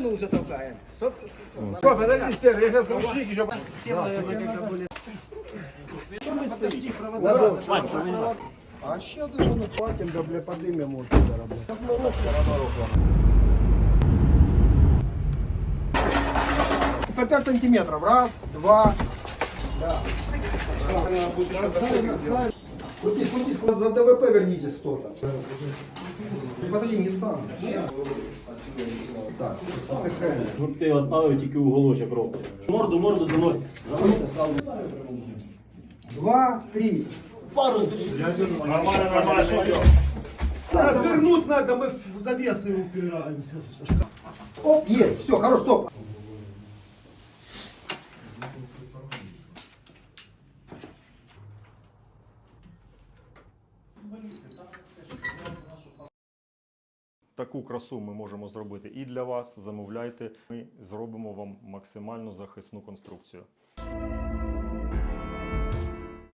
Ну, уже толкаем. Стоп, стоп, стоп, подожди, Серый, я сейчас ручник еще... Всем, наверное, когда были. А ще один воно платим, да, бля, поднимем вот это, бля. 5 сантиметров. Раз, два. Да. Крутись, крутись, за ДВП вернитесь кто-то. Подожди, не сам. Так. Щоб ти оставив тільки уголочок року. Морду, морду занось. Два, три. Пару. Нормально, нормально. Развернуть надо, мы в завесы упираемся. Оп, есть, все, хорош, стоп. Таку красу ми можемо зробити і для вас. Замовляйте. Ми зробимо вам максимально захисну конструкцію.